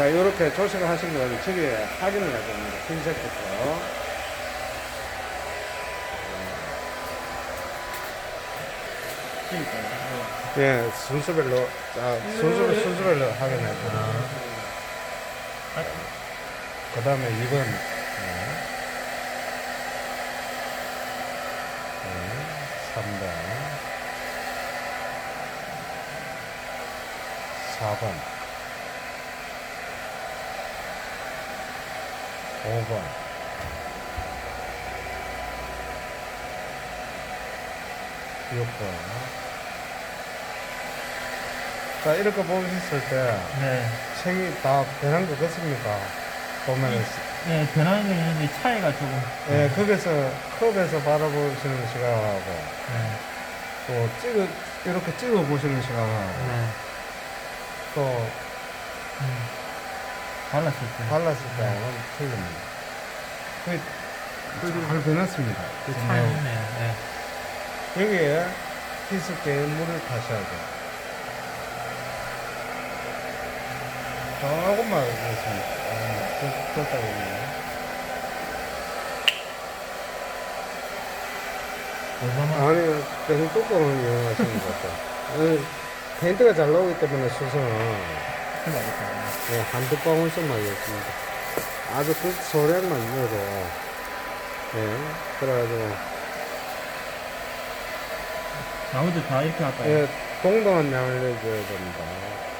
자, 이렇게 조식을 하신 걸 저기 확인을 해야 됩니다. 핀셋부터. 예, 순서별로, 자, 순서, 순서별로 확인해야 됩니다. 그 다음에 2번. 네. 네, 3번. 4번. 5번. 6번. 자, 이렇게 보셨을 때, 네. 색이 다 변한 거 같습니까? 보면은. 네, 변하는 게 있는데 차이가 조금. 예, 거기서, 컵에서 바라보시는 시각하고, 네. 또 찍어, 이렇게 찍어 보시는 시각하고, 네. 또 음. 발랐을 때. 발랐을 때하고는 틀립니다. 거의 잘 변했습니다. 그 차이 있네요. 네. 여기에 희석계에 물을 타셔야 돼요. 조금만 넣습니다. 아, 따르네요. 얼마나? 아니, 너무 뚜껑을 이용하시는 것 같아요. 어, 페인트가 잘 나오기 때문에 수선은 큰일 나겠다. 예, 한두 방울씩만 넣습니다. 아주 그 소량만 넣어도, 예, 그래가지고, 나머지 다 이렇게 할까요? 예, 동등한 양을 넣어줘야 됩니다.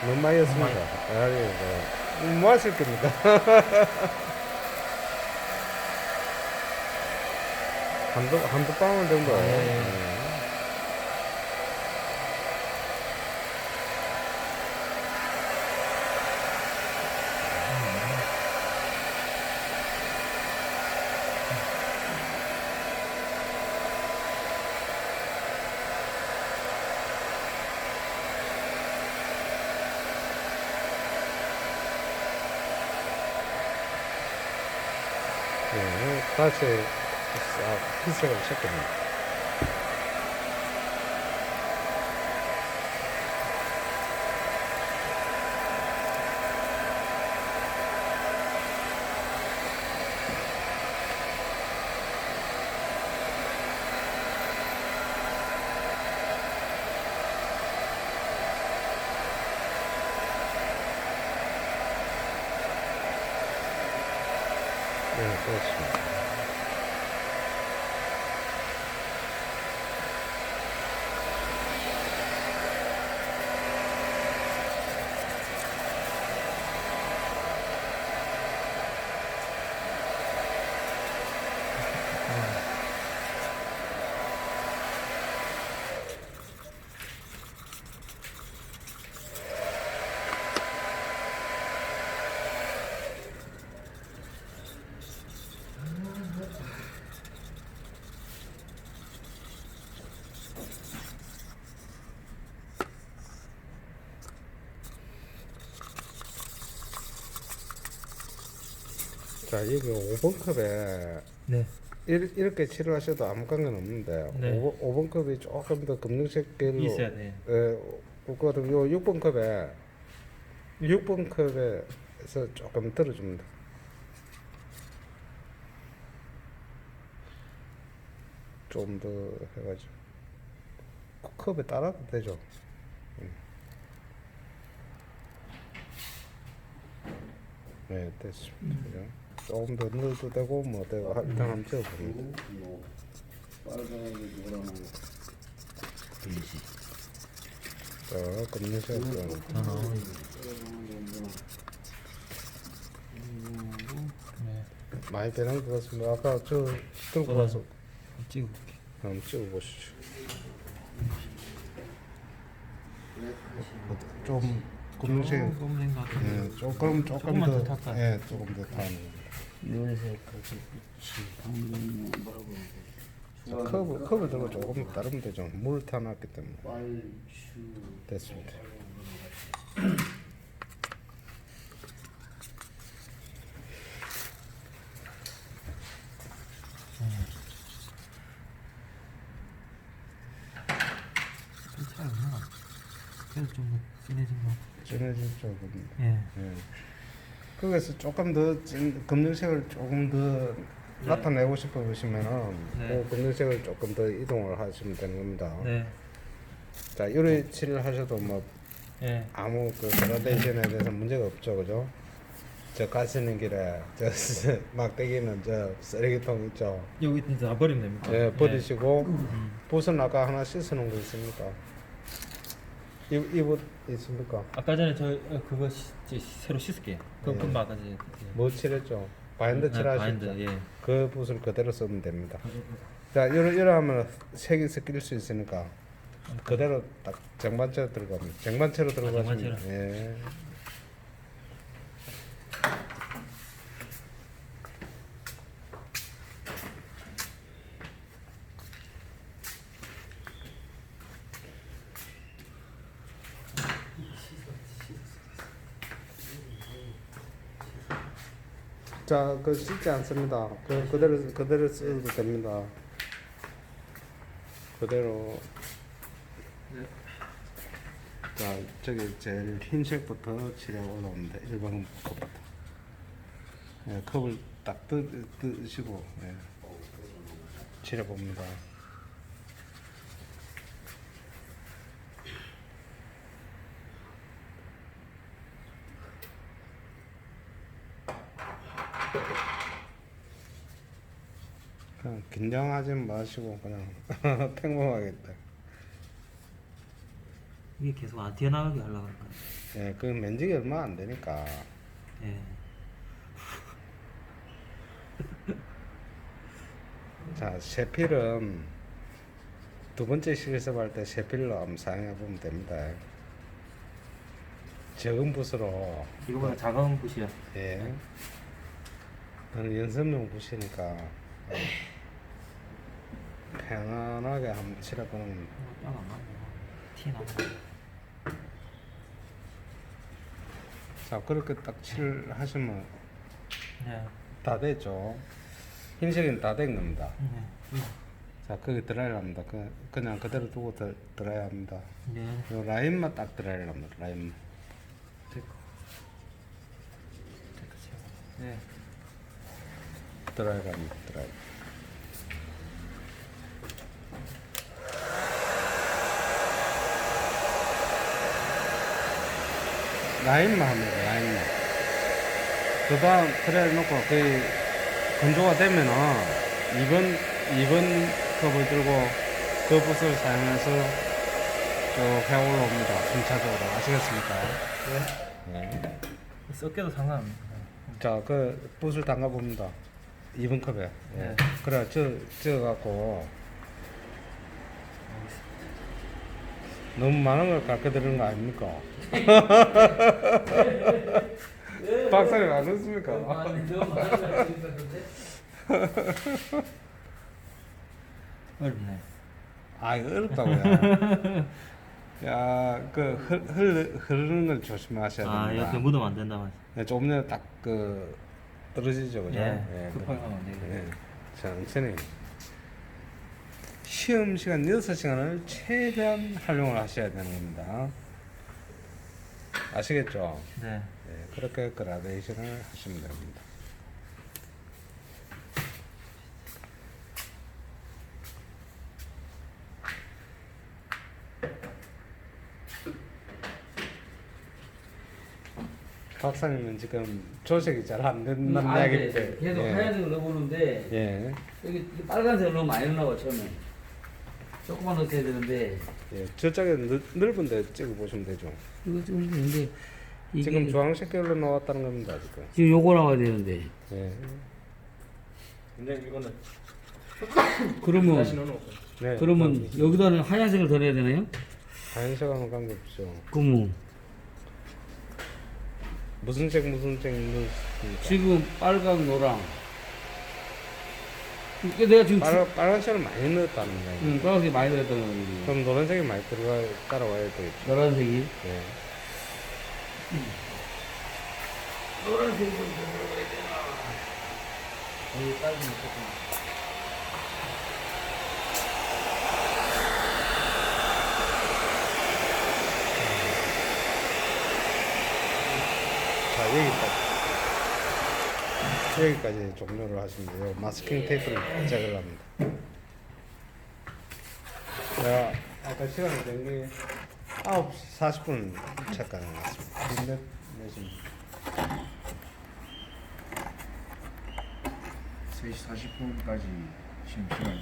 너무 많이 했습니다. 아니, 뭐, 뭐 하실 겁니까? 한두, 한두 방울 정도. 아, 예, 예. 예. 예, 다시 싹 피색을 시킵니다. 네, 그렇습니다. 자, 여기 5번 컵에 네. 일- 이렇게 칠하셔도 아무 관계는 없는데 네. 5번, 5번 컵이 조금 더 검정색 계로 있어야 돼. 예, 그거는 요 6번 컵에 6번 컵에서 조금 들어줍니다. 좀 더 해가지고 그 컵에 따라도 되죠. 음. 네, 됐습니다. 그죠? 조금 더 넣어도 되고 뭐 되고 하- 일단 한번 찍어봅니다. 자, 검은색 더 나오는. 네. 많이 변한 것 같습니다. 아까 저 들고 가서 한번 찍어볼게. 한번 찍어보시죠. 좀 검은색, 검은색 같은데. 예, 조금 조금 조금만 더, 더 탈까요? 예, 조금 더 타는. 요새 그렇게 방금 뭐라고 자, 컵을 컵을 들고 조금 다르면 되죠. 물 타놨기 때문에 됐습니다. 좀 없나? 그래도 좀더 진해진 것 같아. 진해진 쪽은 예. 예. 거기서 조금 더 진, 검정색을 조금 더 나타내고 싶으시면은 네. 그 검정색을 조금 더 이동을 하시면 되는 겁니다. 네. 자 요리 칠을 하셔도 뭐 예. 아무 그 그라데이션에 대해서 문제가 없죠, 그죠? 저 가시는 길에 저 막대기는 저 쓰레기통 있죠. 여기 다 버리면 됩니까? 예, 버리시고 음. 붓은 아까 하나 씻어놓은 거 있습니까? 이 이붓 있습니까? 아까 전에 저 어, 그거 시, 저 새로 씻을게요. 그거 네. 금방 아까 전에 뭐 칠했죠? 바인드 네, 칠하셨죠? 바인드, 예. 그 붓을 그대로 쓰면 됩니다. 자, 이러 이러 하면 색이 섞일 수 있으니까 그대로 딱 정반채로 들어갑니다. 정반채로 들어가시면 아, 정반채로? 예. 자, 그 씻지 않습니다. 그 그대로 그대로 써도 됩니다. 그대로. 자, 저기 제일 흰색부터 칠하고 올라옵니다. 일반 컵부터. 예, 컵을 딱 뜨, 뜨시고 예. 칠해 봅니다. 그냥 긴장하지 마시고 그냥 평범하겠다. 이게 계속 안 튀어나가게 하려고 할까요? 예, 그 면적이 얼마 안 되니까. 예. 자, 셰필은 두 번째 실습할 때 셰필로 한번 사용해 보면 됩니다. 적은 붓으로 이거보다 작은 붓이야. 예. 나는 연습용 붓이니까 예. 편안하게 한번 칠해보는 딱안 맞네. 티 나고. 자 그렇게 딱 칠하시면 네. 다 됐죠. 흰색은 다 된 겁니다. 네. 자 거기 드라이를 합니다. 그, 그냥 그대로 두고 드, 드라이 합니다. 네. 요 라인만 딱 드라이를 합니다. 라인만. 됐고. 됐고. 네. 드라이를 합니다. 드라이. 라인만 합니다. 라인만. 그 다음 드라이를 놓고 거의 건조가 되면은 2번, 2번 컵을 들고 그 붓을 사용해서 쭉해 올라옵니다. 순차적으로. 아시겠습니까? 네. 섞여도 상관없습니다. 자, 그 붓을 담가 봅니다. 2번 컵에. 예. 네. 그래, 저, 저 갖고 너무 많은 걸 가르쳐 드리는 거 아닙니까? 박사님 안 웃습니까? 어렵네. 아, 이거 어렵다고요. 야, 그 흐, 흐르, 흐르는 걸 조심하셔야 아, 됩니다. 이렇게 묻으면 안 된다 말이야. 네, 조금 전에 딱그 떨어지죠, 그죠? 예, 급하게 하면 안. 예, 천천히. 시험 시간 6시간을 최대한 활용을 하셔야 되는 겁니다. 아시겠죠? 네. 예, 그렇게 그라데이션을 하시면 됩니다. 박사님은 지금 조색이 잘 안 된다는 아, 이야기 네, 네. 계속 하얀색을 넣어보는데 예, 여기 이 빨간색을 너무 많이 넣어 처음에 조금만 넣어야 되는데 예, 저쪽에 넓- 넓은데 찍어 보시면 되죠. 이거 좀 근데 이게 지금 주황색 계열로 나왔다는 겁니다 지금. 지금 요거 나와야 되는데 예. 근데 이거는 그러면 넣어놓고. 네. 그러면 여기다는 하얀색을 더 넣어야 되나요? 하얀색하고는 관계 없죠. 그러면 무슨 색 무슨 색 넣습니까? 지금 빨강 노랑 이게 내가 지금 빨 빨간색을 많이 넣었다는 거예요. 응, 빨간색이 많이 들었던 거지 그럼 노란색이 많이 들어가 따라와야 되겠죠. 노란색이 예. 노란색이 좀 들어가야 되나 여기 빨간 조금 자 여기 딱 여기까지 종료를 하시면 돼요. 마스킹 테이프를 제거를 합니다. 제가 아까 시간을 된게 9시 40분 체크해 놨습니다. 근데 내신 3시 40분까지 시험 시간이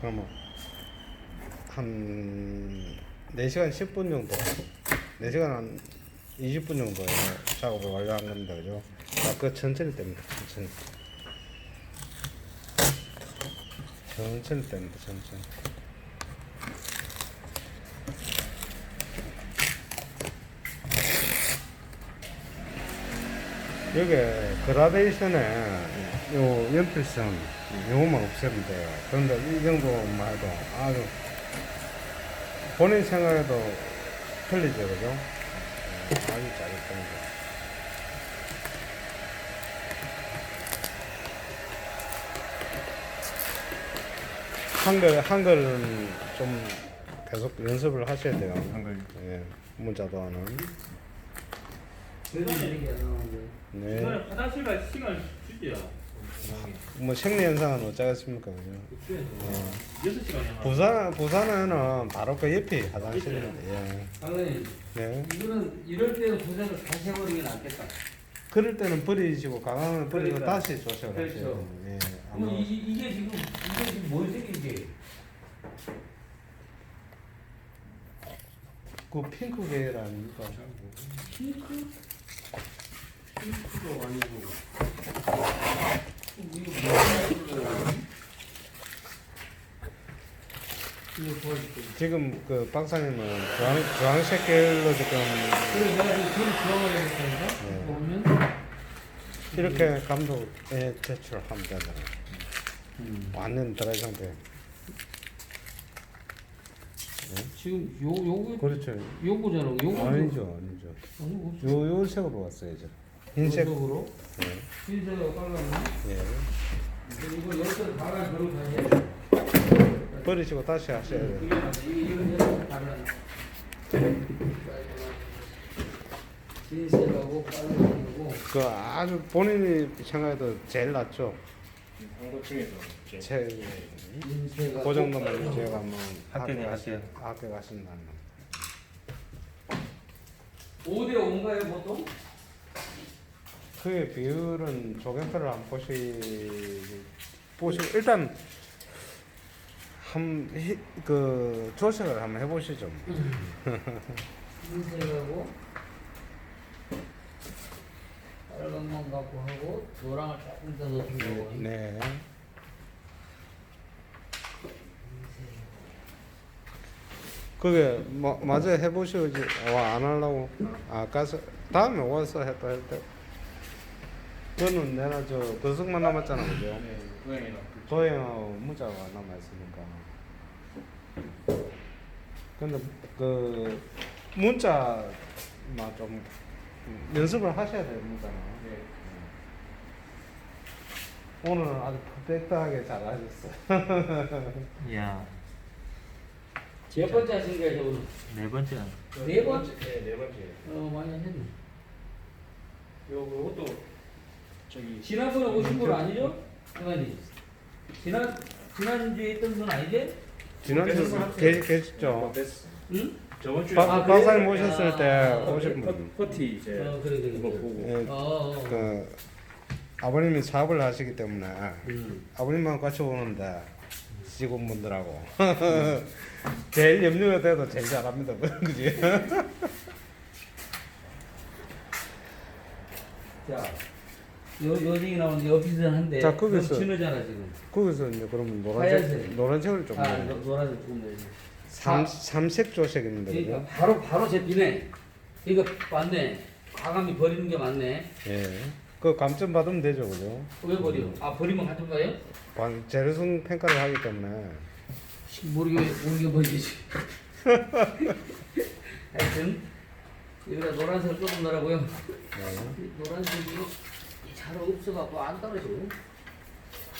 그러면 한 4시간 10분 정도 4시간 한 20분 정도의 작업을 완료한 겁니다 그죠? 아, 그 천천히 뗍니다 천천히 천천히 뗍니다 천천히 여기 그라데이션에 요 연필선 요것만 없애면 돼요. 그런데 이 정도만 해도 아주 본인 생각에도 틀리죠, 그죠? 어, 아주 짜릿합니 한글 한글은 좀 계속 연습을 하셔야 돼요. 한글 예, 문자도 하는. 안 나오는데. 네. 이번에 화장실 갈 시간 주지야. 뭐 생리 현상은 어쩌겠습니까, 그죠? 어. 6시간이야. 부산 부산에는 바로 그 옆이 화장실인데. 예. 장관님, 네. 이거는 이럴 때는 고생을 다시 해버리는 게 낫겠다. 그럴 때는 버리시고 강하면 버리고 그러니까. 다시 그렇죠. 하셔야 돼요. 예. 그럼 아마 이, 이게 지금 이게 지금 뭔 색이지? 그 핑크 계열 아닙니까? 핑크? 핑크도 아니고. 이거 뭐야? 이거 도와줄게. 지금 그 박사님은 주황 주황색 계열로 지금 그래 내가 지금 글을 지워버리겠다니까? 네. 보면 이렇게 감독에 제출하면 되잖아요. 음. 완전 드라이 상태. 지금 요 요거 그렇죠. 요거잖아. 요거 아니죠, 아니죠. 아니 요, 요 색으로 왔어야죠. 흰색. 으로 예. 흰색하고 빨간색. 예. 이거 가라 저로 다시 해. 버리시고 다시 하셔야 돼요. 이게. 흰색하고 빨간색하고. 그 아주 본인이 생각해도 제일 낫죠. 한국 중에서 제일 제 흰색하고. 그 정도만 제가면 합격해, 가시- 합격. 합격하신다는. 5대 5인가요 보통? 그의 비율은 조경표를 안 보시 보시 일단 한 그 조색을 한번 해보시죠. 흰색하고 빨간만 갖고 하고 노랑을 조금 더 넣어준 거고. 네. 그게 뭐 맞아 해보시고 이제 와안 하려고 아까서 다음에 와서 했다 했다. 저는 내가 저 거석만 남았잖아 그죠? 네, 도형 문자가 남아 있으니까. 근데 그 문자만 좀 연습을 하셔야 돼요 문자는. 오늘은 아주 퍼펙트하게 잘 하셨어요. 야, 몇 번째 하신 거예요 오늘? 네 번째. 네 번째? 네, 네 번째. 어 많이 했네. 요 요것도 저기 지난번에 오신 분 아니죠? 장관님. 지난 지난주에 있던 분 아니지? 지난주 계, 계셨죠? 응? 저번 주에 박, 아, 그래? 박사님 오셨을 때 아, 오신 분. 퍼- 퍼티 이제 어 그래 그래 그거 그래. 보고 예, 어, 어. 어. 그 아버님이 사업을 하시기 때문에 음. 아버님만 같이 오는데 직원분들하고 제일 염려가 돼도 제일 잘합니다. 그지? 자, 요 요정이 나오는 요 비슷한데. 자, 거기서- 진호잖아 지금. 거기서 이제 그러면 노란색 하얀색. 노란색을 좀 아, 노- 노란색 조금 내지. 삼 삼색 조색입니다. 그러니까 그죠? 바로 바로 제비네. 이거 맞네. 과감히 버리는 게 맞네. 예. 그 감점 받으면 되죠, 그죠? 왜 버려? 아 버리면 거예요? 반 재료성 평가를 하기 때문에 모르게 모르게 버리지. 하여튼 여기다 노란색 조금 넣으라고요. 네. 이 노란색이 잘 없어갖고 안 떨어져.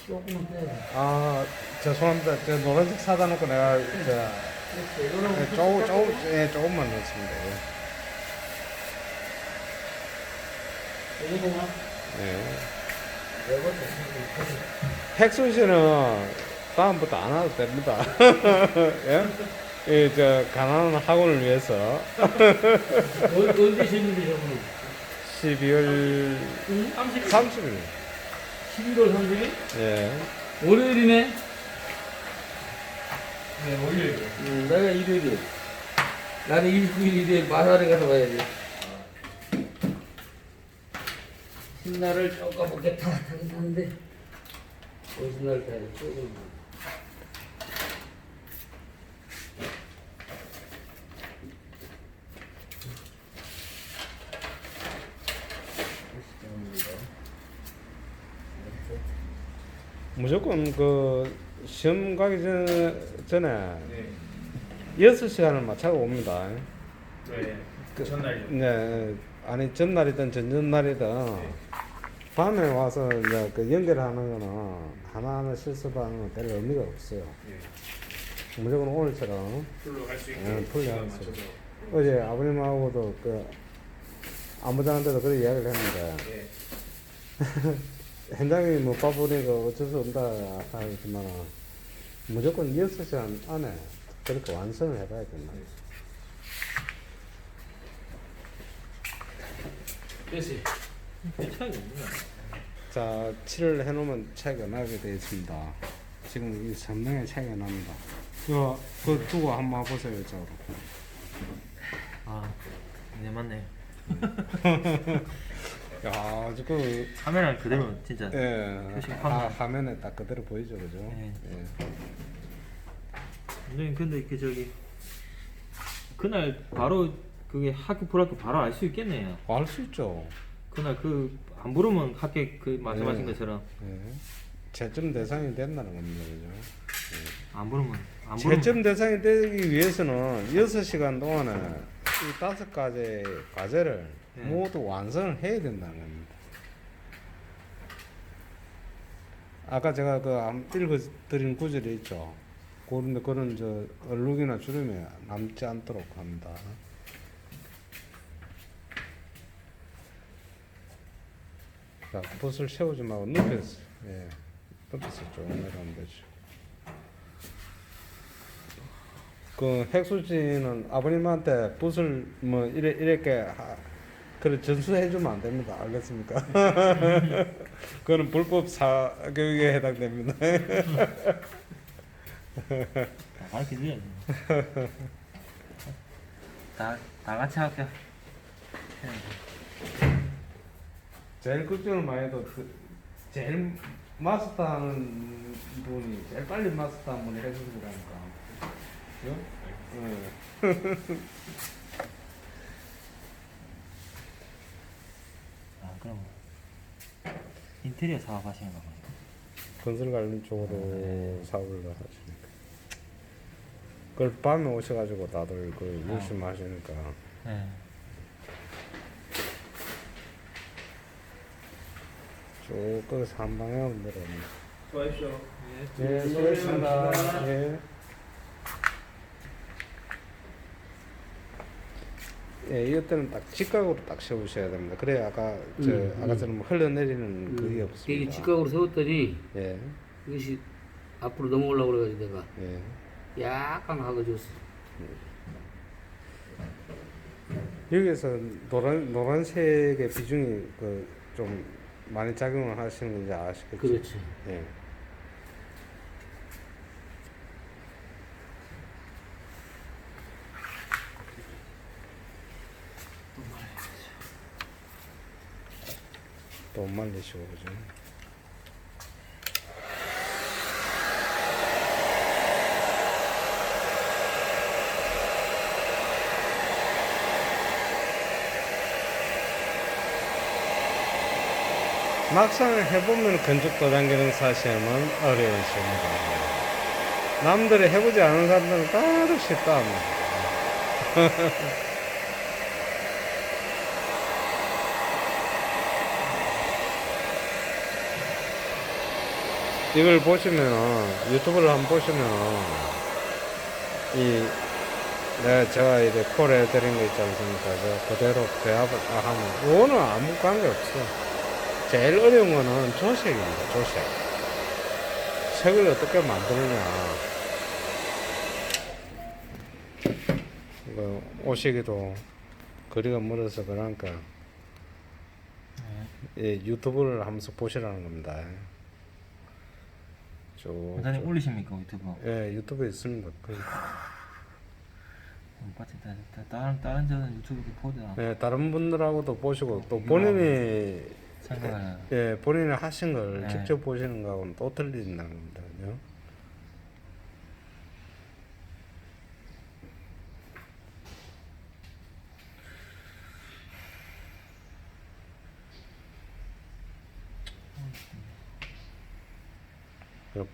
조금만 빼야 아 죄송합니다. 저 노란색 사다 놓고 내가 저. 이거는 네, 조금 조금 예 조금만 넣습니다. 예. 이거만 예. 핵수시는 다음부터 안 와도 됩니다. 예? 이, 저, 가난한 학원을 위해서 어, 언제 시는데 저분은? 12월 30일. 30일. 11월 30일? 예. 월요일이네? 네, 월요일. 음, 내가 일요일이야. 나는 29일 일요일 마사를 가서 봐야지. 신나를 먹겠다 하긴 어, 신나를 타야 조금 무조건 그 시험 가기 전에, 전에 네. 6시간을 맞춰가 옵니다. 네. 그- 전날이요. 네, 아니 전날이든 전전날이든 밤에 와서 이제 그 연결하는 거는 하나하나 실습하는 건별 의미가 없어요. 네. 무조건 오늘처럼 풀로 할 수 있게. 네, 풀로 시간 할수. 어제 아버님하고도 그 아무장한테도 그런 이야기를 했는데 네. 현장이 뭐 바쁘니까 어쩔 수 없다 하지만 무조건 6시간 안에 그렇게 완성을 해봐야 된다. 됐어요. 차이가 없구나. 자, 칠을 해놓으면 차이가 나게 되어 있습니다. 지금 이 상당히 차이가 납니다. 그거 두고 한번 와보세요, 이쪽으로. 아, 네 맞네. 야, 지금, 카메라 그대로 진짜. 예, 표시가 아, 확 화면에 딱 그대로 보이죠, 그죠? 네. 예. 선생님 근데 그 저기 그날 바로 그게 학교 불학교 바로 알 수 있겠네요. 알 수 있죠. 그날 그 안 부르면 학교 그 말씀하신 네. 것처럼 예. 채점 대상이 된다는 겁니다, 그죠? 안 부르면 안 부르면 채점 대상이 되기 위해서는 6시간 동안에 이 다섯 가지 과제를 네. 모두 완성을 해야 된다는 겁니다. 아까 제가 그안 읽어드린 구절이 있죠. 그런데 그런 저 얼룩이나 주름이 남지 않도록 합니다. 자, 붓을 세우지 말고 눕혀서, 예, 눕혀서 쭉 내려가면 되죠. 그 핵수지는 아버님한테 붓을 뭐 이래 이렇게 하, 그래 전수해 주면 안 됩니다. 알겠습니까? 그거는 불법 사교육에 해당됩니다. 다 가르쳐 줘야지. 다, 다 같이 할게. 제일 걱정을 많이 해도 그 제일 마스터하는 분이 제일 빨리 마스터한 분이 핵수지라니까. 그죠? 예. 그럼 인테리어 사업 하시는 거군요. 건설 관련 쪽으로 사업을 하시니까. 그걸 밤에 오셔가지고 다들 그 열심히 하시니까. 네. 쭉 거기서 한 방향으로 내려옵니다. 수고하십시오. 예, 수고했습니다. 예. 예, 이때는 딱 직각으로 딱 세우셔야 됩니다. 그래야 아까 저 음, 아까처럼 흘러내리는 그게 되게 없습니다. 직각으로 세웠더니 예, 이것이 앞으로 넘어오려고 그래가지고 내가 예. 약간 가가지고 여기서 노란 노란색의 비중이 그 좀 많이 작용을 하시는 건지 아시겠죠? 그렇지. 예. 또 말리시고 그죠? 막상 해보면 건축도 당기는 사시험은 어려운 시험이다. 남들이 해보지 않은 사람들은 다들 쉽다 합니다. 이걸 보시면은 유튜브를 한번 보시면은 이 내가 제가 이제 콜 해 드린 거 있지 않습니까? 저 그대로 대합을 다 하면 이거는 아무 관계 없어. 제일 어려운 거는 조색입니다. 조색. 색을 어떻게 만드느냐. 이거 오시기도 거리가 멀어서 그러니까 예, 유튜브를 하면서 보시라는 겁니다. 쭉. 원장님 올리십니까 유튜브? 예, 유튜브에 있습니다. 그, 음. 다- 다- 다른 다른 저는 유튜브 보다 예, 다른 분들하고도 보시고 또 본인이 생각을 예, 본인이 하신 걸 네. 직접 보시는 거하고는 또 틀린다는 겁니다. 그죠?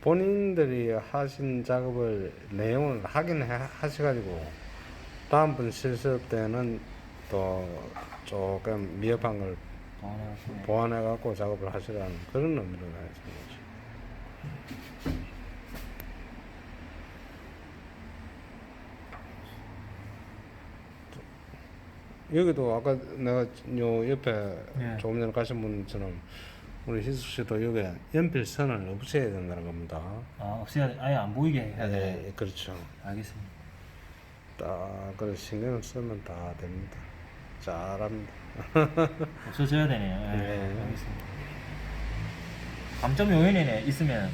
본인들이 하신 작업을 내용을 확인해 하셔가지고 다음번 실습 때는 또 조금 미흡한 걸 보완해 갖고 작업을 하시라는 그런 의미로 나와있는 거죠. 여기도 아까 내가 요 옆에 네. 조금 전에 가신 분처럼 우리 희수 씨도 여기 연필선을 없애야 된다는 겁니다. 아 없애야 돼. 아예 안 보이게 해야 돼. 예, 그렇죠. 알겠습니다. 딱 그래 신경을 쓰면 다 됩니다. 잘합니다. 없어져야 되네요. 예, 네. 알겠습니다. 감점 요인이네 있으면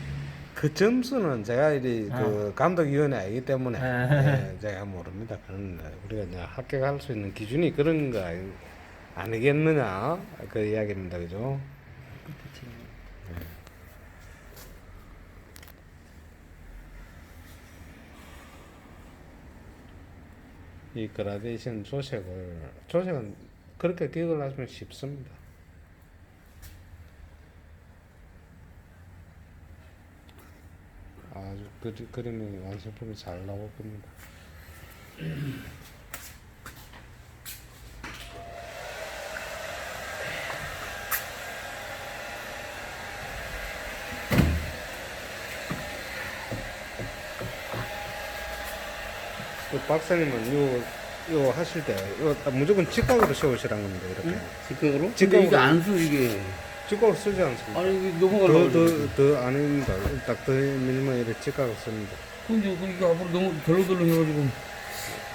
그 점수는 제가 이 아. 그 감독위원회 아니기 때문에 네. 예, 제가 모릅니다. 그런 거. 우리가 이제 합격할 수 있는 기준이 그런 거 아니- 아니겠느냐 그 이야기입니다, 그죠? 이 그라데이션 조색을 조색은 그렇게 기억을 하시면 쉽습니다. 아주 그리, 그림이 완성품이 잘 나올 겁니다. 박사님은 요, 요 하실 때, 요 무조건 직각으로 세우시라는 겁니다, 이렇게. 직각으로? 직각으로. 근데 이게 안 써, 이게. 직각으로 쓰지 않습니다. 아니, 이게 더, 넘어가려고. 더, 더 아닙니다. 딱더 밀면 이렇게 직각으로 씁니다. 근데 그 이게 앞으로 너무 덜렁덜렁 해가지고,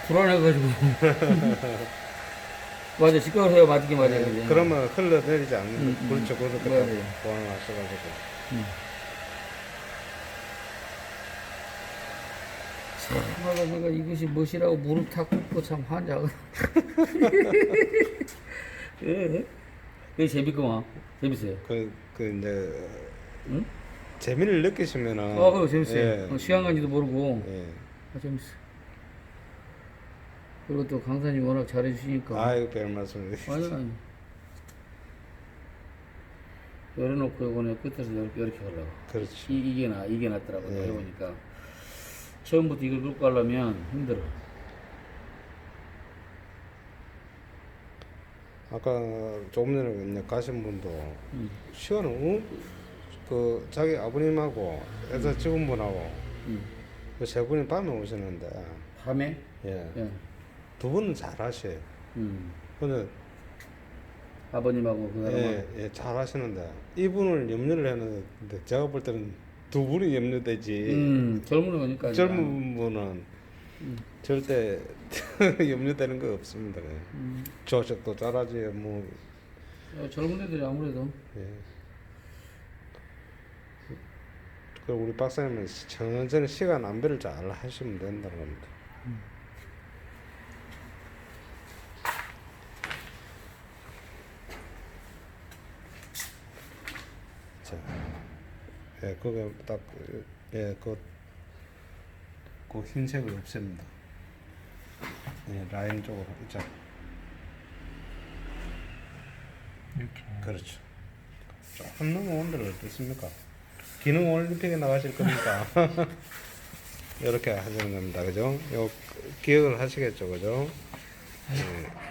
불안해가지고. 맞아, 직각으로 해야 맞게 맞아야 네, 돼. 그러면 흘러내리지 않는다. 음, 음. 그렇죠. 그렇게 맞아요. 보완하셔가지고. 참 하가 내가 이것이 무엇이라고 무릎 탁 꿇고 참 환장을. 예. 그게 재밌구만. 재밌어요. 그, 그, 이제, 응? 재미를 느끼시면은. 아, 그거 재밌어요. 예, 어, 시간 간지도 모르고. 예. 아, 재밌어. 그리고 또 강사님 워낙 잘해주시니까. 아이고, 별 말씀. 아니, 아니. 열어놓고 요거는 끝에서 이렇게, 이렇게 하려고. 그렇죠. 이, 이게 나, 이게 낫더라고. 예. 해보니까. 처음부터 이걸 끌고 가려면 힘들어. 아까 조금 전에 이제 가신 분도 음. 시간을, 어? 그, 자기 아버님하고, 회사 직원분하고, 음. 그세 분이 밤에 오시는데, 밤에? 예. 예. 두 분은 잘하셔요. 음. 근데 아버님하고 그 사람은 예, 예, 잘 하시는데 이분을 염려를 했는데 제가 볼 때는 두 분이 염려되지 음, 젊은 거니까. 젊은 분은 음. 절대 염려되는 거 없습니다. 음. 조식도 잘하지 뭐 어, 젊은 애들이 아무래도 예. 그리고 우리 박사님은 천천히 시간 안배를 잘 하시면 된다는 겁니다. 자, 예, 그거 딱, 예, 그, 그 흰색을 없앱니다. 예, 라인 쪽으로, 자, 이렇게. 그렇죠. 조금 넘어온 데는 어떻습니까? 기능 올림픽에 나가실 겁니까? 이렇게 하시는 겁니다. 그죠? 요, 기억을 하시겠죠. 그죠? 예.